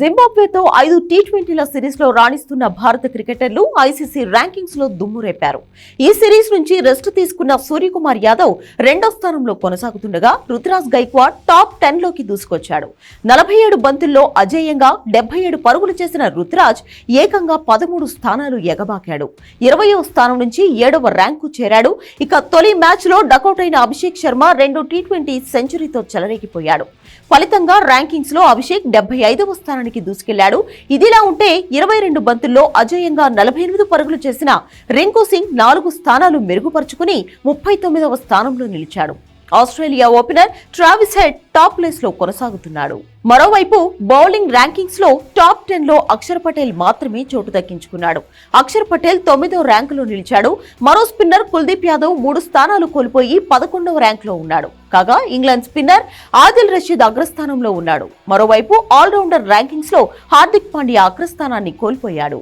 జింబాబ్వేతో ఐదు టీ ట్వంటీల సిరీస్లో రాణిస్తున్న భారత క్రికెటర్లు ఐసీసీ ర్యాంకింగ్స్లో దుమ్ము రేపారు. ఈ సిరీస్ నుంచి రెస్ట్ తీసుకున్న సూర్యకుమార్ యాదవ్ రెండో స్థానంలో కొనసాగుతుండగా రుతురాజ్ గైక్వాడ్ టాప్ టెన్లోకి దూసుకొచ్చాడు. నలభై ఏడు బంతుల్లో అజేయంగా డెబ్బై ఏడు పరుగులు చేసిన రుతురాజ్ ఏకంగా పదమూడు స్థానాలు ఎగబాకాడు. ఇరవయో స్థానం నుంచి ఏడవ ర్యాంకు చేరాడు. ఇక తొలి మ్యాచ్లో డకౌట్ అయిన అభిషేక్ శర్మ రెండు టీ ట్వంటీ సెంచరీతో చెలరేగిపోయాడు. ఫలితంగా ర్యాంకింగ్స్లో అభిషేక్ డెబ్బై ఐదవ స్థానం స్థానానికి దూసుకెళ్ళాడు. ఇదిలా ఉంటే ఇరవై రెండు బంతుల్లో అజేయంగా నలభై ఎనిమిది పరుగులు చేసిన రింకు సింగ్ నాలుగు స్థానాలు మెరుగుపరుచుకుని ముప్పై తొమ్మిదవ స్థానంలో నిలిచాడు. Australia opener Travis Head top ప్లేస్లో కొనసాగుతున్నాడు. మరోవైపు బౌలింగ్ ర్యాంకింగ్స్లో టాప్ టెన్లో అక్షర్ పటేల్ మాత్రమే చోటు దక్కించుకున్నాడు. అక్షర్ పటేల్ తొమ్మిదో ర్యాంకులో నిలిచాడు. మరో స్పిన్నర్ కుల్దీప్ యాదవ్ మూడు స్థానాలు కోల్పోయి పదకొండవ ర్యాంకులో ఉన్నాడు. కాగా ఇంగ్లాండ్ స్పిన్నర్ ఆదిల్ రషీద్ అగ్రస్థానంలో ఉన్నాడు. మరోవైపు ఆల్రౌండర్ ర్యాంకింగ్స్లో హార్దిక్ పాండ్యా అగ్రస్థానాన్ని కోల్పోయాడు.